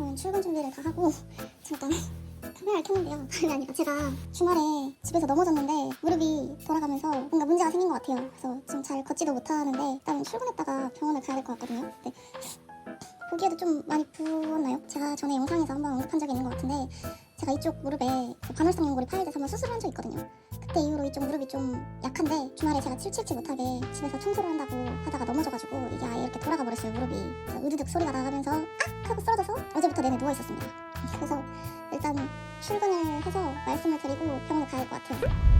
저는 출근 준비를 다 하고 잠깐 카메라를 켰는데요. 다름이 아니라 제가 주말에 집에서 넘어졌는데 무릎이 돌아가면서 뭔가 문제가 생긴 것 같아요. 그래서 지금 잘 걷지도 못하는데 일단 출근했다가 병원을 가야 될 것 같거든요. 근데 보기에도 좀 많이 부었나요? 제가 전에 영상에서 한번 언급한 적이 있는 것 같은데 제가 이쪽 무릎에 그 반월성 연골이 파열돼서 한번 수술을 한 적이 있거든요. 그때 이후로 이쪽 무릎이 좀 약한데 주말에 제가 칠칠치 못하게 집에서 청소를 한다고 하다가 넘어져가지고 이게 아예 이렇게 돌아가 버렸어요 무릎이. 으드득 소리가 나가면서 악 하고 쓰러져서 어제부터 내내 누워 있었습니다. 그래서 일단 출근을 해서 말씀을 드리고 병원을 가야 할 것 같아요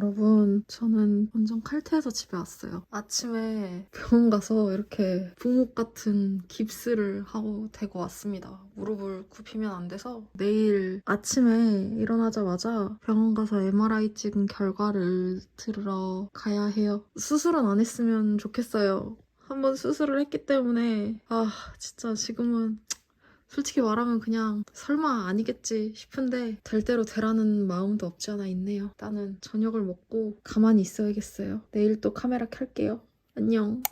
여러분, 저는 완전 칼퇴해서 집에 왔어요. 아침에 병원 가서 이렇게 부목 같은 깁스를 하고 대고 왔습니다. 무릎을 굽히면 안 돼서 내일 아침에 일어나자마자 병원 가서 MRI 찍은 결과를 들으러 가야 해요. 수술은 안 했으면 좋겠어요. 한번 수술을 했기 때문에 아 진짜 지금은 솔직히 말하면 그냥 설마 아니겠지 싶은데 될 대로 되라는 마음도 없지 않아 있네요. 나는 저녁을 먹고 가만히 있어야겠어요. 내일 또 카메라 켤게요. 안녕.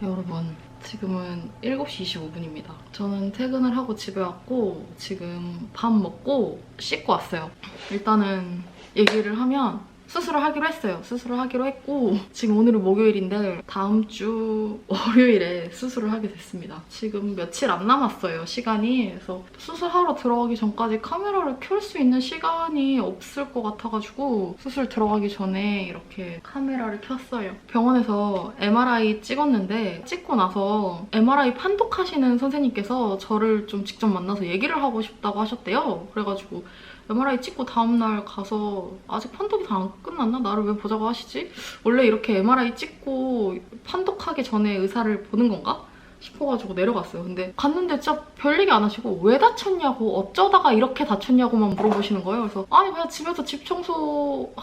여러분, 지금은 7시 25분입니다. 저는 퇴근을 하고 집에 왔고, 지금 밥 먹고 씻고 왔어요. 일단은 얘기를 하면 수술을 하기로 했어요. 수술을 하기로 했고, 지금 오늘은 목요일인데, 다음 주 월요일에 수술을 하게 됐습니다. 지금 며칠 안 남았어요, 시간이. 그래서 수술하러 들어가기 전까지 카메라를 켤 수 있는 시간이 없을 것 같아가지고, 수술 들어가기 전에 이렇게 카메라를 켰어요. 병원에서 MRI 찍었는데, 찍고 나서 MRI 판독하시는 선생님께서 저를 좀 직접 만나서 얘기를 하고 싶다고 하셨대요. 그래가지고, MRI 찍고 다음날 가서 아직 판독이 다 안 끝났나? 나를 왜 보자고 하시지? 원래 이렇게 MRI 찍고 판독하기 전에 의사를 보는 건가? 싶어가지고 내려갔어요. 근데 갔는데 진짜 별 얘기 안 하시고 왜 다쳤냐고 어쩌다가 이렇게 다쳤냐고만 물어보시는 거예요. 그래서 아니 그냥 집에서 집 청소하다가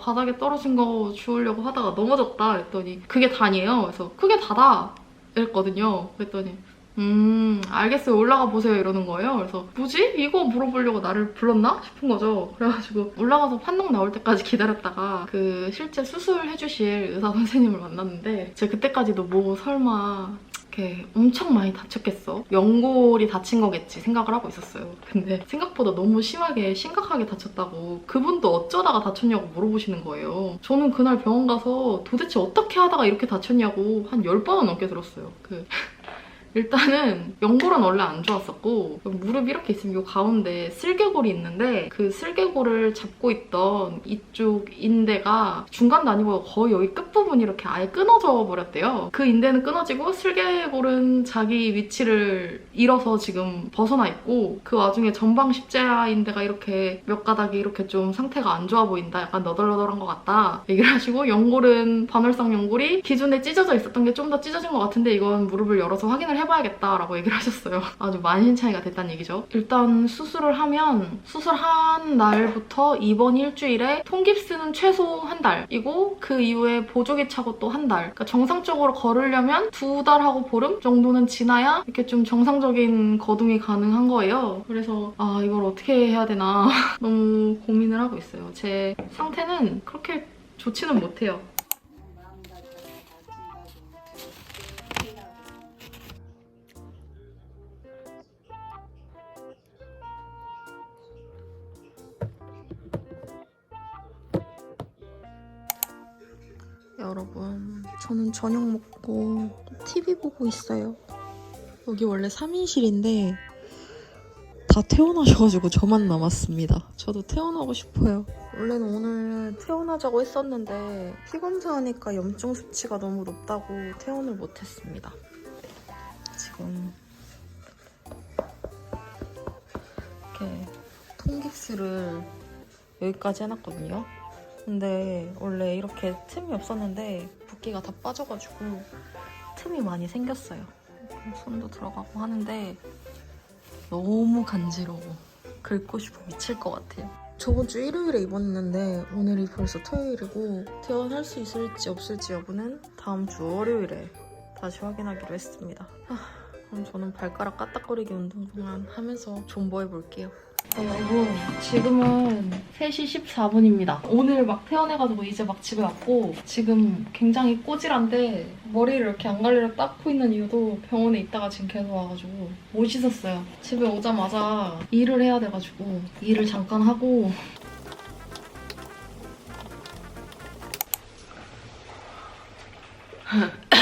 바닥에 떨어진 거 주우려고 하다가 넘어졌다 했더니 그게 다니에요. 그래서 그게 다다 이랬거든요. 그랬더니 음, 알겠어요. 올라가 보세요. 이러는 거예요. 그래서, 뭐지? 이거 물어보려고 나를 불렀나? 싶은 거죠. 그래가지고, 올라가서 판독 나올 때까지 기다렸다가, 그, 실제 수술해주실 의사 선생님을 만났는데, 제가 그때까지도 뭐, 설마, 이렇게 엄청 많이 다쳤겠어? 연골이 다친 거겠지 생각을 하고 있었어요. 근데 생각보다 너무 심하게 심각하게 다쳤다고 그분도 어쩌다가 다쳤냐고 물어보시는 거예요. 저는 그날 병원 가서 도대체 어떻게 하다가 이렇게 다쳤냐고 한 10번은 넘게 들었어요. 그 일단은 연골은 원래 안 좋았었고 무릎 이렇게 있으면 이 가운데 슬개골이 있는데 그 슬개골을 잡고 있던 이쪽 인대가 중간도 아니고 거의 여기 끝부분이 이렇게 아예 끊어져 버렸대요. 그 인대는 끊어지고 슬개골은 자기 위치를 잃어서 지금 벗어나 있고 그 와중에 전방 십자 인대가 이렇게 몇 가닥이 이렇게 좀 상태가 안 좋아 보인다. 약간 너덜너덜한 것 같다. 얘기를 하시고 연골은 반월성 연골이 기존에 찢어져 있었던 게 좀 더 찢어진 것 같은데 이건 무릎을 열어서 확인을 해 봐야겠다라고 얘기를 하셨어요. 아주 만신창이가 됐다는 얘기죠. 일단 수술을 하면 수술한 날부터 이번 일주일에 통깁스는 최소 한 달이고 그 이후에 보조기 차고 또 한 달. 그러니까 정상적으로 걸으려면 두 달하고 보름 정도는 지나야 이렇게 좀 정상적인 거동이 가능한 거예요. 그래서 아 이걸 어떻게 해야 되나 너무 고민을 하고 있어요. 제 상태는 그렇게 좋지는 못해요. 여러분, 저는 저녁 먹고 TV 보고 있어요. 여기 원래 3인실인데 다 퇴원하셔가지고 저만 남았습니다. 저도 퇴원하고 싶어요. 원래는 오늘 퇴원하자고 했었는데 피 검사하니까 염증 수치가 너무 높다고 퇴원을 못했습니다. 지금 이렇게 통깁스를 여기까지 해놨거든요. 근데 원래 이렇게 틈이 없었는데 붓기가 다 빠져가지고 틈이 많이 생겼어요. 손도 들어가고 하는데 너무 간지러워. 긁고 싶어 미칠 것 같아요. 저번 주 일요일에 입원했는데 오늘이 벌써 토요일이고 퇴원할 수 있을지 없을지 여부는 다음 주 월요일에 다시 확인하기로 했습니다. 아, 그럼 저는 발가락 까딱거리기 운동 그만 하면서 존버해 볼게요. 네, 여러분 지금은 3시 14분입니다. 오늘 막 퇴원해가지고 이제 막 집에 왔고 지금 굉장히 꼬질한데 머리를 이렇게 안 갈리로 닦고 있는 이유도 병원에 있다가 지금 계속 와가지고 못 씻었어요. 집에 오자마자 일을 해야 돼가지고 일을 잠깐 하고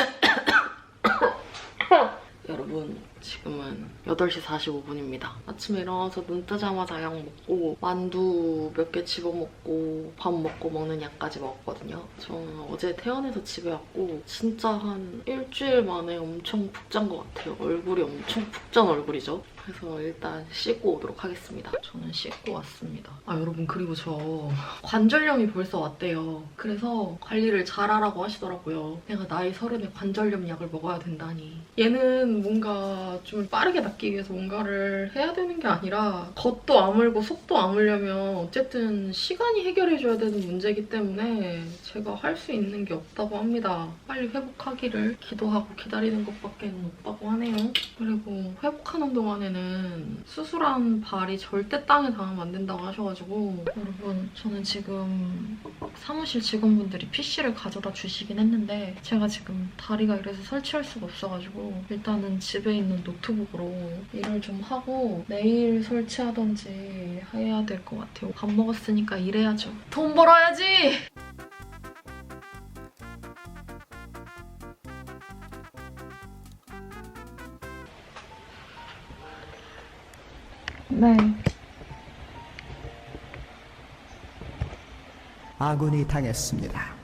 여러분 지금은 8시 45분입니다. 아침에 일어나서 눈 뜨자마자 약 먹고 만두 몇 개 집어먹고 밥 먹고 먹는 약까지 먹었거든요. 저는 어제 퇴원해서 집에 왔고 진짜 한 일주일 만에 엄청 푹 잔 것 같아요. 얼굴이 엄청 푹 잔 얼굴이죠. 그래서 일단 씻고 오도록 하겠습니다. 저는 씻고 왔습니다. 아 여러분 그리고 저 관절염이 벌써 왔대요. 그래서 관리를 잘하라고 하시더라고요. 내가 나이 서른에 관절염 약을 먹어야 된다니. 얘는 뭔가 좀 빠르게 낫기 위해서 뭔가를 해야 되는 게 아니라 겉도 아물고 속도 아물려면 어쨌든 시간이 해결해줘야 되는 문제이기 때문에 제가 할 수 있는 게 없다고 합니다. 빨리 회복하기를 기도하고 기다리는 것밖에 없다고 하네요. 그리고 회복하는 동안 에는 수술한 발이 절대 땅에 닿으면 안 된다고 하셔가지고 여러분 저는 지금 사무실 직원분들이 PC를 가져다 주시긴 했는데 제가 지금 다리가 이래서 설치할 수가 없어가지고 일단은 집에 있는 노트북으로 일을 좀 하고 내일 설치하던지 해야 될 것 같아요. 밥 먹었으니까 일해야죠. 돈 벌어야지! 네. 아군이 당했습니다.